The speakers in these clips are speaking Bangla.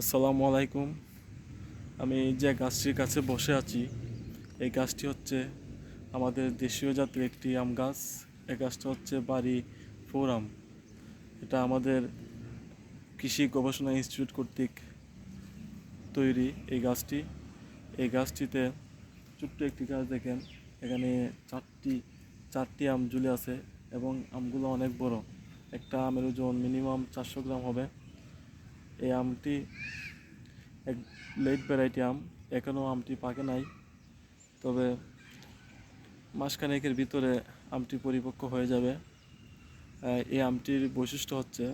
আসসালামু আলাইকুম। আমি যে গাছটির কাছে বসে আছি, এই গাছটি হচ্ছে আমাদের দেশীয় জাতের একটি আম গাছ। এই গাছটা হচ্ছে বাড়ি ফোর আম। এটা আমাদের কৃষি গবেষণা ইনস্টিটিউট কর্তৃক তৈরি এই গাছটি। এই গাছটিতে ছোট্ট একটি গাছ দেখেন, এখানে চারটি চারটি আম ঝুলে আছে এবং আমগুলো অনেক বড়। একটা আমের ওজন মিনিমাম চারশো গ্রাম হবে। এই আমটি এক লেট ভ্যারাইটি আম এখনও আমটি পাকে নাই। তবে মাসখানেকের ভিতরে আমটি পরিপক্ক হয়ে যাবে। এই আমটির বৈশিষ্ট্য হচ্ছে,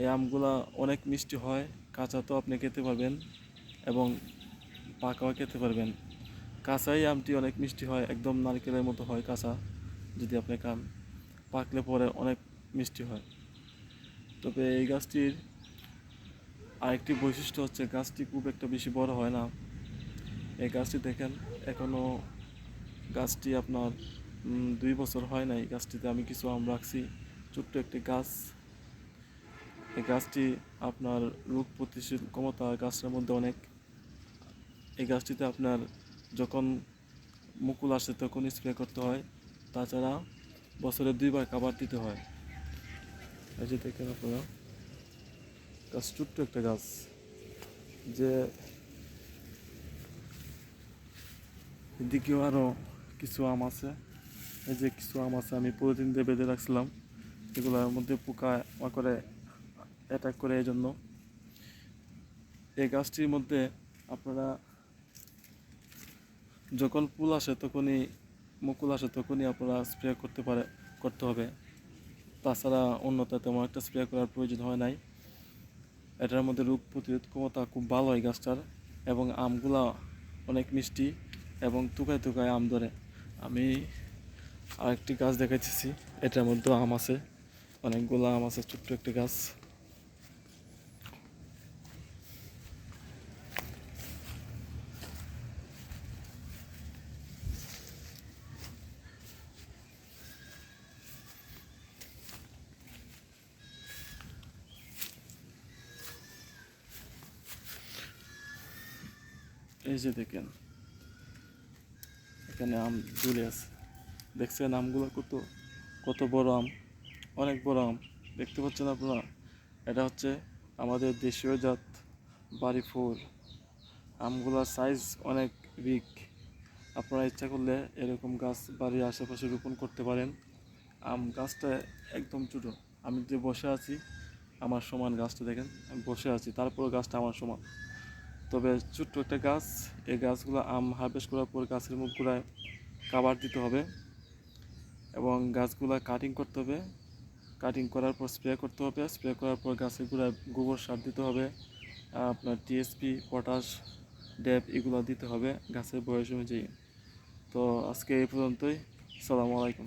এই আমগুলা অনেক মিষ্টি হয়, কাঁচা তো আপনি খেতে পারবেন এবং পাকাও খেতে পারবেন। কাঁচাই আমটি অনেক মিষ্টি হয়, একদম নারকেলের মতো হয় কাঁচা, যদি আপনি খান। পাকলে পরে অনেক মিষ্টি হয়। তবে এই গাছটির আরেকটি বৈশিষ্ট্য হচ্ছে গাছটি খুব একটা বেশি বড় হয় না। এই গাছটি দেখেন এখনও গাছটি আপনার দুই বছর হয় নাই। গাছটিতে আমি কিছু আম রাখছি, ছোট্ট একটি গাছ। এই গাছটি আপনার রোগ প্রতিশোধ ক্ষমতা গাছটার মধ্যে অনেক। এই গাছটিতে আপনার যখন মুকুল আসে তখন স্প্রে করতে হয়, তাছাড়া বছরে দুইবার খাবার দিতে হয়। এই যে দেখেন আপনারা। গাছ, ছোট্ট একটা গাছ, যে এদিকেও আরও কিছু আম আছে। এই যে কিছু আম আছে, আমি প্রতিদিন দিয়ে বেঁধে রাখছিলাম। এগুলোর মধ্যে পোকা করে অ্যাটাক করে এই জন্য এই গাছটির মধ্যে আপনারা যখন ফুল আসে তখনই, মুকুল আসে তখনই আপনারা স্প্রে করতে পারে, করতে হবে। তাছাড়া অন্যতা তেমন একটা স্প্রে করার প্রয়োজন হয় নাই। এটার মধ্যে রোগ প্রতিরোধ ক্ষমতা খুব ভালো হয় গাছটার, এবং আমগুলা অনেক মিষ্টি এবং তুকায় তুকায় আম ধরে। আমি আরেকটি গাছ দেখাইতেছি, এটার মধ্যেও আম আছে, অনেকগুলো আম আছে, ছোট্ট একটি গাছ। এই যে দেখেন, এখানে আম ঝুলে আছে। দেখছেন আমগুলো কত কত বড় আম, অনেক বড় আম। দেখতে পাচ্ছেন আপনারা? এটা হচ্ছে আমাদের দেশীয় জাত বাড়ি ফোর আমগুলোর সাইজ অনেক বিগ আপনারা ইচ্ছা করলে এরকম গাছ বাড়ির আশেপাশে রোপণ করতে পারেন। আম গাছটা একদম ছোটো। আমি যে বসে আছি, আমার সমান গাছটা দেখেন, আমি বসে আছি তারপরে গাছটা আমার সমান। তবে ছোট্ট একটা গাছ, এই গাছগুলো আম হারভেস্ট করার পর গাছের মুখ মুখগুলায় কাবার দিতে হবে এবং গাছগুলা কাটিং করতে হবে। কাটিং করার পর স্প্রে করতে হবে। স্প্রে করার পর গাছের গোড়ায় গোবর সার দিতে হবে। আপনার টিএসপি পটাশ ড্যাপ এগুলো দিতে হবে গাছের বয়স অনুযায়ী। তো আজকে এই পর্যন্তই। সালামু আলাইকুম।